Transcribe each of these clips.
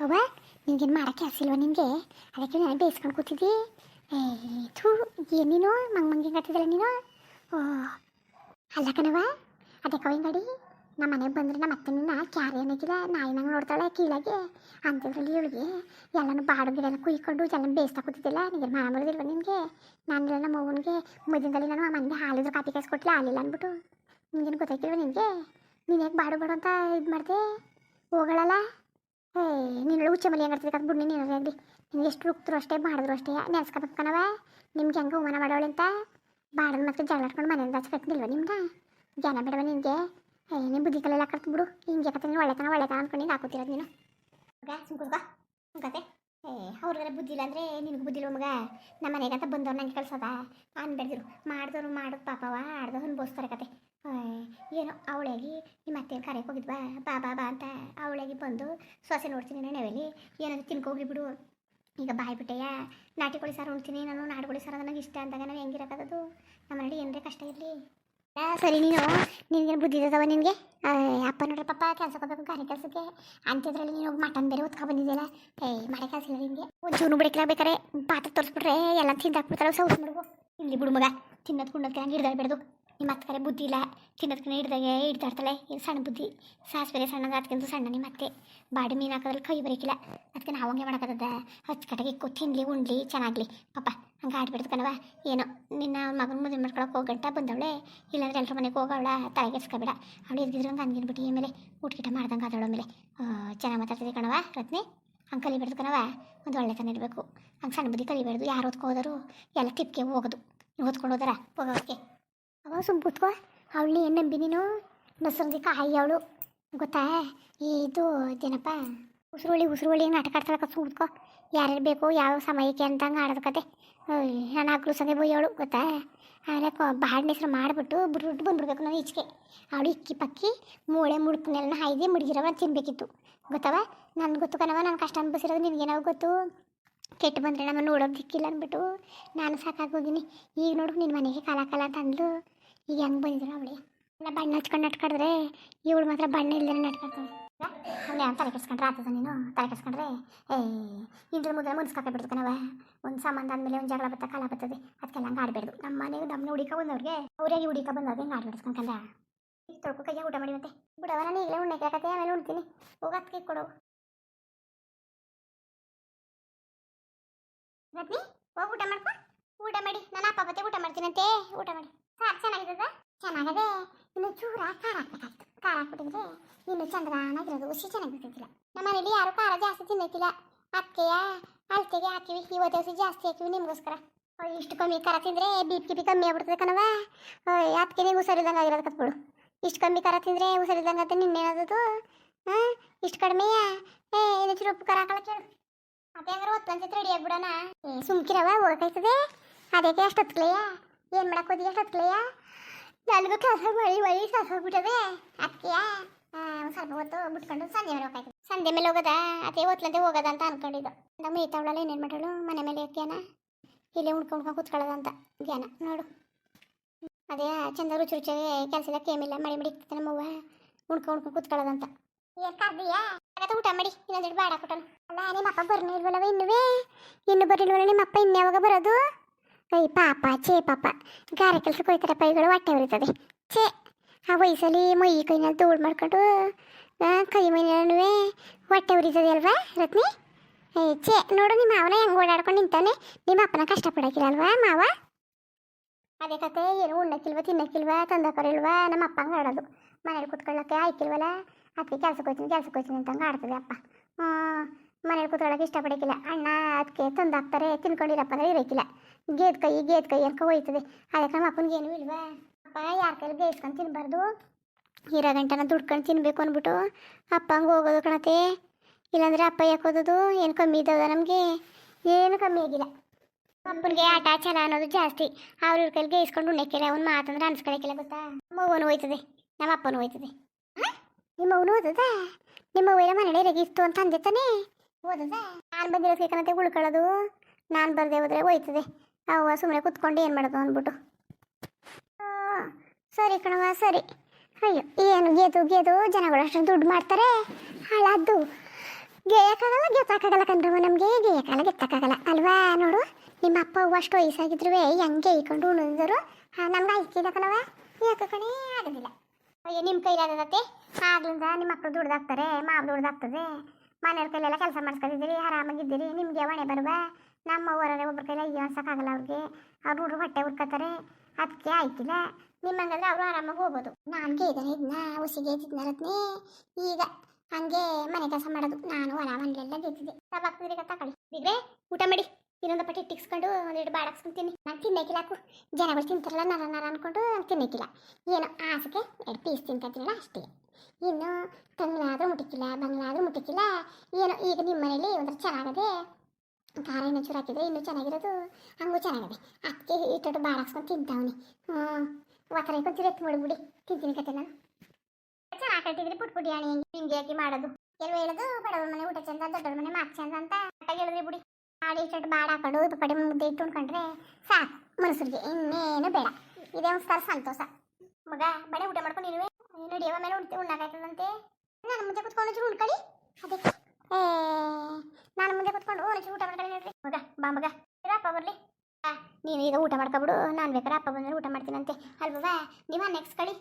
ಅವ್ವ, ನಿನ್ಗೇನು ಮಾಡೋಕ್ಕೆ ಕೆಲಸ ನಿನಗೆ? ಅದಕ್ಕೆ ನಾನು ಬೇಯಿಸ್ಕೊಂಡು ಕೂತಿದ್ದಿ. ಏ, ಥೂ ಏನು ನೀನು? ಮಂಗ್ ಮಂಗೆ ಕತ್ತಿದ್ದಲ್ಲ ನೀನು? ಓ, ಅಲ್ಲ ಕಣವ ಅದಕ್ಕೆ ಹಿಂಗಡಿ ನಮ್ಮ ಮನೆಗೆ ಬಂದ್ರೆ ನಮ್ಮ ಅತ್ತೆ ನಿನ್ನ ಕ್ಯಾರಿ ಏನಾಗಿಲ್ಲ ನಾಯಿ ನಂಗೆ ನೋಡ್ತಾಳೆ ಕೀಳಾಗೆ. ಅಂಥದ್ರಲ್ಲಿ ಇವಳಿಗೆ, ಎಲ್ಲನೂ ಬಾಡು ಗಿಡ ಕುಯ್ಕೊಂಡು ಎಲ್ಲ ಬೇಯಿಸ್ತಾ ಕೂತಿದ್ದಿಲ್ಲ ನಿನಗೆ ಮಾಡೋದಿಲ್ವ ನಿನಗೆ? ನಾನಿಲ್ಲ ನಮ್ಮ ಅವ್ವನಿಗೆ ಮುದಿಂದಲ್ಲಿ ನಾನು ಆ ಮನೆಗೆ ಹಾಲಿದ್ರು ಕಾಪಿ ಕಾಯಿಸಿ ಕೊಟ್ಟಿಲ್ಲ ಹಾಲಿಲ್ಲ ಅಂದ್ಬಿಟ್ಟು. ನಿನಗೇನು ಗೊತ್ತಾಗಿಲ್ವ ನಿನಗೆ? ನೀನು ಯಾಕೆ ಬಾಡು ಬಾಡು ಅಂತ ಇದು ಮಾಡಿದೆ? ಹೋಗಳಲ್ಲ? ಏ ನೀನು ಹುಚ್ಚ ಮಲಿ ಹೆಂಗಿರ್ತದೆ ಅದು ಬಿಡು ನೀನು ಆಗಲಿ. ನಿನ್ಗೆ ಎಷ್ಟು ರುಕ್ತರು ಅಷ್ಟೇ ಮಾಡಿದ್ರು ಅಷ್ಟೇ ನೆನ್ಸ್ಕೊಬೇಕು ಕಣವ ನಿಮ್ಗೆ ಹೆಂಗೆ ಅವಮಾನ ಮಾಡೋಳೆ ಅಂತ. ಬಾಡಲ್ ಮತ್ತೆ ಜಗಳಾಡ್ಕೊಂಡು ಮನೆಯಿಂದ ಕಟ್ಟಿಲ್ವ ನಿಮ್ಗೆ? ಜ್ಞಾನ ಬಿಡವ ನಿನಗೆ? ಏ ನಿಮ್ಮ ಬುದ್ಧಿ ಕಲೆಲ್ಲ ಬಿಡು ಹಿಂಗೆ ಕತೆ ನೀನು ಒಳ್ಳೆತನ ಒಳ್ಳೆತನ ಅನ್ಕೊಂಡು ಹಾಕೋತಿರೋದು ನೀನು. ಮಗ ಸುಮ್ಕುದ್ಕ ಸುಮ್ಕತೆ. ಏ, ಅವ್ರಿಗೆಲ್ಲ ಬುದ್ಧಿ ಇಲ್ಲ ಅಂದರೆ ನಿನಗೆ ಬುದ್ಧಿ ಇಲ್ಲ ಮಗ. ನಮ್ಮ ಮನೆಗಂತ ಬಂದವ್ರು ನಂಗೆ ಕಳ್ಸದ ಅನ್ಬೇಡ್ದಿರು ಮಾಡಿದವ್ರು ಮಾಡೋದು ಪಾಪವ, ಆಡ್ದವ್ರು ಅನ್ಬೋಸ್ತಾರೆ ಕತೆ. ಏನು ಅವಳಾಗಿ ನಿಮ್ಮ ಅತ್ತೆ ಕರೆಗೆ ಹೋಗಿದ್ವಾ? ಬಾ ಬಾ ಅಂತ ಅವಳಾಗಿ ಬಂದು ಸೊಸೆ ನೋಡ್ತೀನಿ ನಾನು ನೆವೆಲಿ. ಏನಾದ್ರು ತಿನ್ಕೋಗಿ ಬಿಡು. ಈಗ ಬಾಯಿ ಬಿಟ್ಟೆಯ? ನಾಟಿ ಕೋಳಿ ಸಾರು ಉಣ್ತೀನಿ. ನಾನು ನಾಡುಕೋಳಿ ಸಾರು ನನಗೆ ಇಷ್ಟ ಅಂದಾಗ ನಾವು ಹೆಂಗಿರೋಕ್ಕದು ನಮ್ಮ ಮನೇಲಿ ಏನರೇ ಕಷ್ಟ ಇರಲಿ. ಸರಿ, ನೀನು ನಿನಗೇನು ಬುದ್ಧಿ ಇದ್ದವ ನಿನಗೆ? ಅಪ್ಪ ನೋಡ್ರಿ ಪಪ್ಪ ಕೆಲ್ಸಕ್ಕೆ ಹೋಗ್ಬೇಕು ಗಾರೆ ಕೆಲಸಕ್ಕೆ. ಅಂಥದ್ರಲ್ಲಿ ನೀನು ಮಟನ್ ಬೇರೆ ಹೊತ್ಕೊ ಬಂದಿದ್ಯಲ್ಲ. ಏಯ್ ಮಾಡೋ ಕೆಲಸ ಇಲ್ಲ ನಿನಗೆ. ಜೂನು ಬಿಡಕ್ಲ ಬೇಕಾರೆ ಪಾತ್ರ ತೋರಿಸ್ಬಿಟ್ರೆ ಎಲ್ಲ ತಿಂದಾಕ್ಬಿಡ್ತಾರೆ ಸೌಸ್ ಮಾಡ್ಬೋ ಇಲ್ಲಿ ಬಿಡು ಮಗ, ತಿನ್ನೋದು ಕುಣ್ಣೋದಕ್ಕೆ ಹಂಗೆ ಹಿಡ್ದಾಡ್ಬೇಡ್ದು ನಿಮ್ಮ ಅತ್ತ ಕರೆ ಬುದ್ಧಿ ಇಲ್ಲ ತಿನ್ನೋದಕ್ಕೆ ಹಿಡ್ದಾಗೆ ಹಿಡ್ದಾಡ್ತಾಳೆ. ಇದು ಸಣ್ಣ ಬುದ್ಧಿ. ಸಾಸಿವೆ ಸಣ್ಣದ ಅದಕ್ಕಿಂತ ಸಣ್ಣ ನಿಮ್ಮ ಅತ್ತೆ. ಬಾಡಿ ಮೀನು ಹಾಕೋದ್ರಲ್ಲಿ ಕೈ ಬರೀಕಿಲ್ಲ. ಅದಕ್ಕೆ ನಾವು ಹಂಗೆ ಮಾಡೋಕ್ಕದ ಅಚ್ಚುಕಟ್ಟಾಗಿ ಇಕ್ಕು, ತಿನ್ಲಿ, ಉಣ್ಲಿ, ಚೆನ್ನಾಗ್ಲಿ. ಪಾಪ ಹಂಗೆ ಆಡ್ಬಿಡ್ದು ಕಣವ ಏನೋ, ನಿನ್ನ ಮಗನ ಮದುವೆ ಮಾಡ್ಕೊಳಕ್ಕೆ ಹೋಗಂಟ ಬಂದವಳೆ. ಇಲ್ಲಾಂದ್ರೆ ಎಲ್ಲರ ಮನೆಗೆ ಹೋಗವಳ ತಲೆಗೆಸ್ಕೊಬೇಡ ಅವಳು ಹಂಗೆ ಅನ್ಗಿನ್ಬಿಟ್ಟು ಈ ಮೇಲೆ ಊಟಗೀಟ ಮಾಡ್ದಂಗೆ ಆದವಳ ಮೇಲೆ ಚೆನ್ನಾಗಿ ಮಾತಾಡ್ತಿದ್ದೆ ಕಣವ ರತ್ನೆ? ಹಂಗೆ ಕಲಿಬಾರ್ದು ಕಣವ ಒಂದು ಒಳ್ಳೆತನ ಇರಬೇಕು. ಹಂಗೆ ಸಣ್ಣ ಬುದ್ಧಿ ಕಲಿಬಾರ್ದು ಯಾರು ಓದ್ಕೋದರು ಎಲ್ಲ ಟಿಪ್ಗೆ ಹೋಗೋದು. ಓದ್ಕೊಂಡು ಹೋದಾರ? ಹೋಗೋಕೆ ಅವ ಸುಮ್ ಕೂತ್ಕೋ. ಅವಳನ್ನ ಏನು ನಂಬಿ ನೀನು? ನಸರಂದಿ ಕಾಯಿ ಅವಳು. ಗೊತ್ತಾ? ಇದು ಏನಪ್ಪ ಉಸಿರುಳಿ ಉಸಿರುಳಿ ನಾಟಕ ಆಡ್ತಾಳೆ ಕತ್ ಕೂತ್ಕೋ. ಯಾರ್ಯಾರು ಬೇಕು, ಯಾವ ಸಮಯಕ್ಕೆ ಅಂತಂಗೆ ಆಡೋದು ಕತೆ. ನಾನು ಆಗ್ಲು ಸಂಗೆ ಅವಳು, ಗೊತ್ತಾ? ಆಮೇಲೆ ಬಾಡಿನ ಹೆಸರು ಮಾಡಿಬಿಟ್ಟು ಬಿಟ್ಬಿಟ್ಟು ಬಂದ್ಬಿಡ್ಬೇಕು ನಾನು ಈಚೆಗೆ. ಅವಳು ಇಕ್ಕಿ ಪಕ್ಕಿ, ಮೂಳೆ ಮುಡ್ಕನೆಲ್ಲ ಹಾಯ್ದೆ ಮುಡುಗಿರವ ತಿನ್ಬೇಕಿತ್ತು. ಗೊತ್ತವ? ನನ್ಗೆ ಗೊತ್ತು ಕಣವ ನಾನು ಕಷ್ಟ ಅನ್ಭವಿಸಿರೋದು ನಿಮಗೆನೋ ಗೊತ್ತು? ಕೆಟ್ಟು ಬಂದರೆ ನಮ್ಮ ನೋಡೋದು ದಿಕ್ಕಿಲ್ಲ ಅಂದ್ಬಿಟ್ಟು ನಾನು ಸಾಕಾಗೋಗಿನಿ ಈಗ ನೋಡು ನಿನ್ನ ಮನೆಗೆ ಕಾಲ ಕಾಲ ಅಂತ ಅಂದ್ಲು. ಈಗ ಹೆಂಗೆ ಬಂದಿದ್ರು ಅವಳಿ? ಬಣ್ಣ ಹಚ್ಕೊಂಡು ನಟ್ಕಾಡಿದ್ರೆ ಇವಳು ಮಾತ್ರ ಬಣ್ಣ ಇಲ್ಲದೇ ನಟ್ಕೊಳ್ತಾಳೆ ಅವನೇ ತಲೆ ಕೆಡ್ಸ್ಕೊಂಡ್ರೆ ಆಗ್ತದೆ ನೀನು? ತಲೆ ಕೆಡ್ಸ್ಕೊಂಡ್ರೆ ಏ ಇಂದ್ರ ಮುದ್ರ ಮುನ್ಸ್ಕಾಕ ಬಿಡ್ತು ಕಣವ ಒಂದು ಸಂಬಂಧ ಆದಮೇಲೆ ಒಂದು ಜಗಳ ಬತ್ತ ಕಾಲ ಬರ್ತದೆ ಅದಕ್ಕೆಲ್ಲ ಹಂಗೆ ಆಡಬೇಡ್ದು. ನಮ್ಮ ಮನೆಗೆ ನಮ್ಮನ್ನ ಹುಡಿಕ ಬಂದವ್ರಿಗೆ ಅವ್ರಿಗೆ ಹುಡಿಕ ಬಂದವ್ರಿಗೆ ಹೆಂಗೆ ಆಡ್ಬಿಡ್ಸ್ಕೊಂಡ್ಕಂದ ತೊಳ್ಕೊ ಕೈಯ ಊಟ ಮಾಡಿ ಮತ್ತೆ. ಬಿಡವ ನಾನು ಈಗಲೇ ಉಣ್ಣೆ ಕೇಳಕತ್ತೆ, ಆಮೇಲೆ ಉಣ್ತೀನಿ. ಹೋಗ ಅದಕ್ಕೆ ಕೊಡು. ರತ್ನಿ, ಹೋಗಿ ಊಟ ಮಾಡ್ಕೊ. ಊಟ ಮಾಡಿ. ನನ್ನ ಅಪ್ಪ ಬತ್ತೆ ಊಟ ಮಾಡ್ತೀನಂತೆ. ಊಟ ಮಾಡಿ. ಸಾರು ಚೆನ್ನಾಗಿದೆ ಚೆನ್ನಾಗದೆ. ಇನ್ನು ಚೂರ ಖಾರ ಹಾಕ್ಬೇಕಾಯ್ತು ಖಾರ ಹಾಕ್ಬಿಟ್ಟಿದ್ರೆ ಇನ್ನು ಚಂದ್ರಾನಾಗಿರೋದು ಉಸಿ ಚೆನ್ನಾಗಿ ಬಿಟ್ಟಿದ್ದಿಲ್ಲ ನಮ್ಮ ಮನೇಲಿ ಯಾರು ಖಾರ ಜಾಸ್ತಿ ತಿನ್ನಕ್ಕಿಲ್ಲ ಅಕ್ಕೆಯ ಅಲ್ತೆಗೆ ಹಾಕಿವಿ, ಇವತ್ತು ಹಸಿ ಜಾಸ್ತಿ ಹಾಕಿವಿ ನಿಮಗೋಸ್ಕರ. ಇಷ್ಟು ಕಮ್ಮಿ ಖಾರ ತಿಂದರೆ ಬಿ ಪಿ ಕಮ್ಮಿ ಆಗ್ಬಿಡ್ತದೆ ಕಣವ ಅದಕ್ಕೆ ನೀವು ಹುಷಾರಿಲ್ದಂಗೆ ಆಗಿರೋದು ಕತ್ಬಿಡು ಇಷ್ಟು ಕಮ್ಮಿ ಖಾರ ತಿಂದರೆ ಹುಷಾರಿಲ್ದಂಗೆ ಆಗುತ್ತೆ ಹೇಳೋದು ಹಾಂ ಇಷ್ಟು ಕಡಿಮೆಯ ಏ ಇದು ಚೂರು ಉಪ್ಪು ಖಾರ ಹಾಕಲ್ಲ ಕೇಳು. ಅದೇ ಹಂಗಾರೆ ಹೊತ್ತು ಅನ್ಸತ್ತೆ ರೆಡಿ ಆಗ್ಬಿಡೋಣ. ಸುಮ್ಕಿರವ ಹೋಗಕ್ಕಾಯ್ತದೆ ಅದಕ್ಕೆ ಅಷ್ಟು ಹೊತ್ಕ್ಲೆಯ ಏನು ಮಾಡಕ್ಕೆ ಅಷ್ಟು ಹೊತ್ಕ್ಲೆಯ ನನಗೂ ಕೆಲಸ ಮಾಡಿ ಮಾಡಿ ಸಾಕಾಗ್ಬಿಟ್ಟದೆ ಅದಕ್ಕೆ ಒಂದು ಸ್ವಲ್ಪ ಹೊತ್ತು ಬಿಟ್ಕೊಂಡು ಸಂಜೆ ಮೇಲೆ ಹೋಗ್ತಾಯಿತ್ತು ಸಂಜೆ ಮೇಲೆ ಹೋಗೋದಾ ಅದೇ ಹೊತ್ಲಂತೆ ಹೋಗೋದ ಅಂತ ಅನ್ಕೊಂಡಿದ್ದು ನಮ್ಮ ಈತವಳಲ್ಲ ಏನೇನು ಮಾಡೋಳು ಮನೆ ಮೇಲೆ ಜ್ಞಾನ ಇಲ್ಲೇ ಉಣ್ಕೊಂಡು ಕೂತ್ಕೊಳ್ಳೋದು ಅಂತ ಜ್ಞಾನ ನೋಡು ಅದೇ ಚಂದ ರುಚಿ ರುಚಿಯಾಗಿ ಕೆಲಸ ಇಲ್ಲ ಕೇಮಿಲ್ಲ ಮಡಿ ಮಡಿ ಇರ್ತದೆ ನಮ್ಮವ್ವ ಉಣ್ಕೊಂಡು ಉಣ್ಕೊಂಡು ಕೂತ್ಕೊಳ್ಳೋದಂತ ಹಾಗಾದ್ರೆ ಊಟ ಮಾಡಿ ಇನ್ನೊಂದು ಬಾಡ ಕೊಟ್ಟನು ಅಲ್ಲ, ನಿಮ್ಮ ಅಪ್ಪ ಬರ್ನೇ ಇನ್ನುವೇ? ಇನ್ನು ಬರಲಿಲ್ವಲ್ಲ, ನಿಮ್ಮ ಅಪ್ಪ ಇನ್ಯಾವಾಗ ಬರೋದು? ಐ ಪಾಪ, ಛೇ, ಪಾಪ. ಗಾರೆ ಕೆಲಸಕ್ಕೆ ಹೋಯ್ತಾರೆ ಪೈಗಳು ಹೊಟ್ಟೆ ಉರಿತದೆ. ಛೇ, ಆ ವಯಸ್ಸಲ್ಲಿ ಮೈ ಕೈನಲ್ಲಿ ಧೂಳು ಮಾಡ್ಕೊಂಡು ಕೈ ಮೈನೂ ಹೊಟ್ಟೆ ಉರಿತದೆ ಅಲ್ವಾ, ರತ್ನಿ? ಛೇ, ನೋಡು, ನಿಮ್ಮ ಮಾವನ ಹೆಂಗೆ ಓಡಾಡ್ಕೊಂಡು ನಿಂತಾನೆ. ನಿಮ್ಮ ಅಪ್ಪನ ಕಷ್ಟಪಡೋಕಿಲ್ಲ ಅಲ್ವಾ, ಮಾವ? ಅದೇ ಕತೆ, ಏನು ಉಣ್ಣಕ್ಕಿಲ್ವ, ತಿನ್ನಕ್ಕಿಲ್ವ, ತಂದಕರಿಲ್ವಾ, ನಮ್ಮ ಅಪ್ಪ ಹಂಗೆ ಆಡೋದು. ಮನೇಲಿ ಕುತ್ಕೊಳ್ಳೋಕ್ಕೆ ಆಯ್ಕಿಲ್ವಲ್ಲ? ಅದಕ್ಕೆ ಕೆಲ್ಸಕ್ಕೆ ಹೋಗ್ತೀನಿ ಕೆಲ್ಸಕ್ಕೆ ಹೋಗ್ತೀನಿ ಅಂತಂಗೆ ಆಡ್ತದೆ ಅಪ್ಪ. ಮನೇಲಿ ಕೂತ್ಕೊಳ್ಳೋಕೆ ಇಷ್ಟಪಡೋಕ್ಕಿಲ್ಲ. ಅಣ್ಣ ಅದಕ್ಕೆ ತಂದಾಕ್ತಾರೆ ತಿನ್ಕೊಂಡಿರಪ್ಪ ಅಂದ್ರೆ ಇರೋಕ್ಕಿಲ್ಲ. ಗೇದ್ ಕೈ ಗೇದ್ ಕೈ ಅನ್ಕೊ ಹೋಯ್ತದೆ. ಅದಕ್ಕೆ ನಮ್ಮ ಅಪ್ಪನಿಗೆ ಏನೂ ಇಲ್ವಾ? ಅಪ್ಪ ಯಾರ ಕೈಲಿ ಗೇಸ್ಕೊಂಡು ತಿನ್ನಬಾರ್ದು ಇರೋ ಗಂಟನ ದುಡ್ಕೊಂಡು ತಿನ್ಬೇಕು ಅಂದ್ಬಿಟ್ಟು ಅಪ್ಪ ಹಂಗೆ ಹೋಗೋದು ಕಣತೆ ಇಲ್ಲಾಂದ್ರೆ ಅಪ್ಪ ಯಾಕೋದದು ಏನು ಕಮ್ಮಿ ಇದ್ದಾವ ನಮಗೆ? ಏನು ಕಮ್ಮಿ ಆಗಿಲ್ಲ. ಅಪ್ಪನಿಗೆ ಆಟ ಛಲ ಅನ್ನೋದು ಜಾಸ್ತಿ. ಅವ್ರ ಇವ್ರ ಕೈಲಿ ಗೇಯಿಸ್ಕೊಂಡು ಉಣ್ಣಕ್ಕಿಲ್ಲ, ಅವ್ನು ಮಾತಂದ್ರೆ ಅನ್ಸ್ಕೊಳಕ್ಕಿಲ್ಲ ಗೊತ್ತಾ? ಮಗುವನು ಹೋಯ್ತದೆ. ನಮ್ಮ ಅಪ್ಪನೂ ಹೋಯ್ತದೆ. ನಿಮ್ಮ ಅವನು ಓದದ ನಿಮ್ಮ ಅವ್ವ ಮನೆಯಲ್ಲಿ ಇತ್ತು ಅಂತ ಅಂದೆ ತಾನೇ? ನಾನು ಬಂದಿರೋ ಬೇಕಂತೆ ಉಳ್ಕೊಳ್ಳೋದು? ನಾನು ಬರದೆ ಹೋದ್ರೆ ಹೋಯ್ತದೆ. ಅವ್ವ ಸುಮ್ಮನೆ ಕುತ್ಕೊಂಡು ಏನು ಮಾಡೋದು ಅಂದ್ಬಿಟ್ಟು. ಸರಿ ಕಣವ ಸರಿ. ಅಯ್ಯೋ, ಏನು ಗೇದು ಗೇದು ಜನಗಳು ಅಷ್ಟೊಂದು ದುಡ್ಡು ಮಾಡ್ತಾರೆ? ಹಾಳಾದ್ದು. ಗೇಯಕ್ಕಾಗಲ್ಲ ಗೆತ್ತಾಕಾಗಲ್ಲ ಕಂಡ್ರವ ನಮಗೆ. ಗೇಯಕ್ಕಾಗಲ್ಲ ಗೆತ್ತಾಕಾಗಲ್ಲ ಅಲ್ವಾ, ನೋಡು. ನಿಮ್ಮ ಅಪ್ಪ ಅವ್ವ ಅಷ್ಟು ವಯಸ್ಸಾಗಿದ್ರು ಹೆಂಗೆ ಇಕೊಂಡು ಉಳಿದ್ರು ನಮ್ಗೆ ಐಕಿದ ಕಣವ ಯಾಕೆ ಕಣೇ, ಆಗೋದಿಲ್ಲ. ಅಯ್ಯೋ ನಿಮ್ಮ ಕೈಲಾಗತ್ತೆ ಆಗ್ಲಿಂದ ನಿಮ್ಮ ಮಕ್ಕಳು ದುಡ್ದಾಕ್ತಾರೆ, ಮಾವು ದುಡ್ದಾಗ್ತದೆ ಮನೆಯವ್ರ ಕೈಲೆಲ್ಲ ಕೆಲಸ ಮಾಡಿಸ್ಕೊಂಡಿದ್ದೀರಿ ಆರಾಮಾಗಿದ್ದೀರಿ, ನಿಮಗೆ ಹೊಣೆ ಬರುವ? ನಮ್ಮ ಊರವ್ರೆ ಒಬ್ಬರ ಕೈಲಿ ಅಯ್ಯೋ ಅನ್ಸೋಕ್ಕಾಗಲ್ಲ ಅವ್ರಿಗೆ. ಅವ್ರು ಹುಡುಗ ಹೊಟ್ಟೆ ಹುಡ್ಕೋತಾರೆ ಅದಕ್ಕೆ ಆಯ್ತಿಲ್ಲ. ನಿಮ್ಮಂಗಂದ್ರೆ ಅವರು ಆರಾಮಾಗಿ ಹೋಗ್ಬೋದು. ನಾನು ಇದ್ದಾನೆ ಇದನ್ನ ಉಸಿಗೆ ಇದ್ದಿದ್ನರತ್ನೇ ಈಗ ಹಂಗೆ ಮನೆ ಕೆಲಸ ಮಾಡೋದು. ನಾನು ಆರಾಮಲ್ಲೆಲ್ಲ ಗೆದ್ದಿದ್ದೆ. ತಗೊಳ್ಳಿ ತಗೊಳ್ಳಿ ಬಿಗ್ರೆ ಊಟ ಮಾಡಿ. ಇನ್ನೊಂದು ಪಟ್ಟಿ ಟಿಕ್ಸ್ಕೊಂಡು ಒಂದೆರಡು ಬಾಡಕ್ಸ್ಕೊಂಡು ತಿನ್ನಿ ನಾನು ತಿನ್ನಕ್ಕಿಲ್ಲ ಹಾಕು ಜನಗಳು ತಿಂತಾರಲ್ಲ ನರ ನರ ಅನ್ಕೊಂಡು ತಿನ್ನಕ್ಕಿಲ್ಲ. ಏನೋ ಆಸೆಗೆ ಎರಡು ಪೀಸ್ ತಿಂತಿಲ್ಲ ಅಷ್ಟೇ. ಇನ್ನು ತಂಗ್ಳಾದ್ರೂ ಬಂಗ್ಲ ಆದರೂ ಮುಟ್ಟಿಕ್ಕಿಲ್ಲ. ಏನೋ ಈಗ ನಿಮ್ಮ ಮನೇಲಿ ಒಂಥರ ಚೆನ್ನಾಗದೆ ಖಾರ ಇನ್ನೂ ಚೂರು ಹಾಕಿದ್ರೆ ಇನ್ನೂ ಚೆನ್ನಾಗಿರೋದು ಹಂಗೂ ಚೆನ್ನಾಗದೆ. ಅದಕ್ಕೆ ಇಟ್ಟು ಬಾಡಾಕ್ಸ್ಕೊಂಡು ತಿಂತಾವನಿ. ಹ್ಞೂ ಒತ್ತರ ಕೊಂಚೂರು ಎತ್ತು ಮಾಡಿಬಿಡಿ ತಿಂತೀನಿ ಕತೆ ನಾನು ಚೆನ್ನಾಗಿ ಕಟ್ಟಿದ್ರೆ ಪುಟ್ ಪುಟಿ ಹೆಂಗೆ ನಿಮ್ಗೆ ಹಾಕಿ ಮಾಡೋದು. ಎಲ್ಲ ಹೇಳೋದು ಬಡವ್ರ ಮನೆ ಊಟ ಚಂದ, ದೊಡ್ಡವ್ರ ಮನೆ ಮಾತು ಚಂದ ಅಂತ ಕರೆಕ್ಟಾಗಿ ಹೇಳಿದ್ರಿ ಬಿಡಿ. ಮಾಡಿ ಇಷ್ಟು ಬಾಡ ಹಾಕೊಂಡು ಉಪ್ಪು ಪಡಿ ಮುದ್ದೆ ಇಟ್ಟು ಉಣ್ಕೊಂಡ್ರೆ ಸಾಕು ಮನುಷ್ಯರಿಗೆ ಇನ್ನೇನು ಬೇಡ. ಇದೇ ಒಂದು ಸರ್ ಸಂತೋಷ. ಮಗ ಬಡೆ ಊಟ ಮಾಡ್ಕೊಂಡು ಇರುವೆ. ನಡಿಯವ ಮೇಲೆ ಉಣ್ತಿ ಉಣ್ಣಾಕಾಯ್ತದಂತೆ ನಾನು ಮುಂದೆ ಕುತ್ಕೊಂಡು ಚೂರು ಉಣ್ಕೊಳ್ಳಿ ಅದಕ್ಕೆ ಏ, ನಾನು ಮುಂದೆ ಕುತ್ಕೊಂಡು ಒಂಚೂರು ಊಟ ಮಾಡ್ಕೊಳ್ಳಿ ನೋಡ್ರಿ ಮಗ ಬಾ ಮಗ. ಇರಪ್ಪ ಬರಲಿ. ನೀನು ಈಗ ಊಟ ಮಾಡ್ಕೊಬಿಡು. ನಾನು ಬೇಕಾದ್ರೆ ಅಪ್ಪ ಬಂದ್ರೆ ಊಟ ಮಾಡ್ತೀನಂತೆ. ಅಲ್ವಾ ನೀವ ನೆಕ್ಸ್ಟ್ ಕಡಿ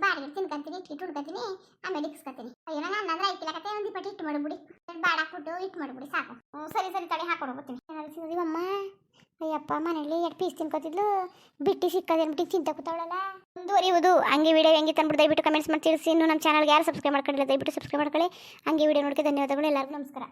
ಬಾಡಿಗೆ ತಿನ್ಕೊಂತೀನಿ, ಇಟ್ಟು ಹುಡ್ಕತೀನಿ ಆಮೇಲೆ ಇಕ್ಸ್ಕೊತೀನಿ. ಅಯ್ಯೋ, ನಾನು ಅಂದ್ರೆ ಐಕಿಲ್ಲ ಕತೆ, ಒಂದು ಇಪ್ಪಟ್ಟು ಇಟ್ಟು ಮಾಡಿಬಿಡಿ. ಬಾಡ ಹಾಕ್ಬಿಟ್ಟು ಇಟ್ಟು ಮಾಡಿಬಿಡಿ, ಸಾಕು. ಸರಿ ಸರಿ ತಡೆ, ಹಾಕೊಂಡು, ಹೋಗ್ತೀನಿ. ಏನಾದ್ರು ತಿನ್ನೋದಿವಮ್ಮ ಅಯ್ಯಪ್ಪ, ಮನೇಲಿ ಎರಡು ಪೀಸ್ ತಿನ್ಕೋತಿದ್ಲು. ಬಿಟ್ಟು ಸಿಕ್ಕದೇನ್ಬಿಟ್ಟು ಚಿಂತೆ ಕೂತಾವಳಲ್ಲ ಮುಂದುವರಿಯುವುದು. ಹಂಗೆ ವಿಡಿಯೋ ಹೆಂಗೆ ತಂದ್ಬಿಟ್ಟು ದಯವಿಟ್ಟು ಕಮೆಂಟ್ಸ್ ಮಾಡಿ ತಿಳಿಸಿ. ಇನ್ನು ನಮ್ಮ ಚಾನಲ್ಗೆ ಯಾರು ಸಬ್ಸ್ಕ್ರೈಬ್ ಮಾಡ್ಕೊಂಡಿಲ್ಲ, ದಯವಿಟ್ಟು ಸಬ್ಸ್ಕ್ರೈಬ್ ಮಾಡ್ಕೊಳ್ಳಿ. ಹಂಗೆ ವಿಡಿಯೋ ನೋಡಕ್ಕೆ ಧನ್ಯವಾದಗಳು. ಎಲ್ಲರಿಗೂ ನಮಸ್ಕಾರ.